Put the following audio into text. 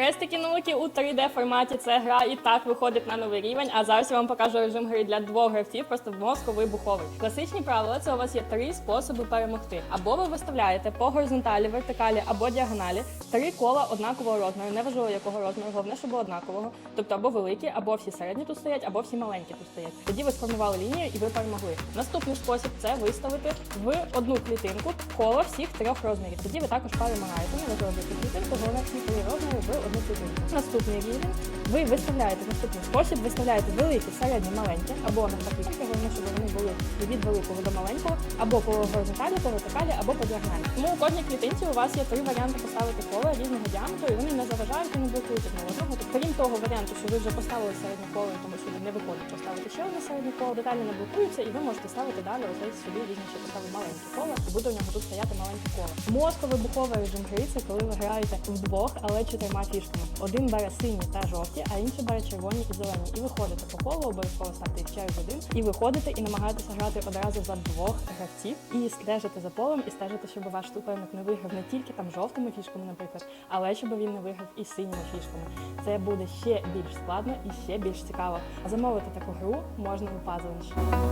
Хрестики науки у 3D форматі. Це гра і так виходить на новий рівень. А зараз я вам покажу режим гри для двох гравців, просто мозковибуховий. Класичні правила це у вас є три способи перемогти. Або ви виставляєте по горизонталі, вертикалі або діагоналі три кола однакового розміру. Неважливо якого розміру, головне, щоб однакового. Тобто або великі, або всі середні тут стоять, або всі маленькі тут стоять. Тоді ви сформували лінію і ви перемогли. Наступний спосіб це виставити в одну клітинку коло всіх трьох розмірів. Тоді ви також перемагаєте. Неважливо яку клітинку, головне всі три розміри в одну клітинку. Наступний рівень. Ви виставляєте наступний спосіб, виставляєте великі, середні, маленькі, або навпаки, головне, щоб вони були від великого до маленького, або по горизонталі, по вертикалі, або по діагоналі. Тому у кожній клітинці у вас є три варіанти поставити коло різного діаметру, і вони не заважають і не блокують одного одного. Того варіанту, що ви вже поставили середнє коло, тому що не виходить поставити ще одне середнє коло, деталі не блокуються, і ви можете ставити далі ось візьме, що поставив маленьке коло, і буде у нього тут стояти маленьке коло. Мозковибуховий режим гри це коли ви граєте вдвох, але чотирма фішками. Один бере сині та жовті, а інший бере червоні і зелені. І виходите по колу, обов'язково ставте їх через один, і виходите і намагаєтеся грати одразу за двох гравців, і стежите за полем, і стежите, щоб ваш суперник не виграв не тільки там жовтими фішками, наприклад, але щоб він не виграв і синіми фішками. Це буде ще більш складно і ще більш цікаво. Замовити таку гру можна у Puzzle.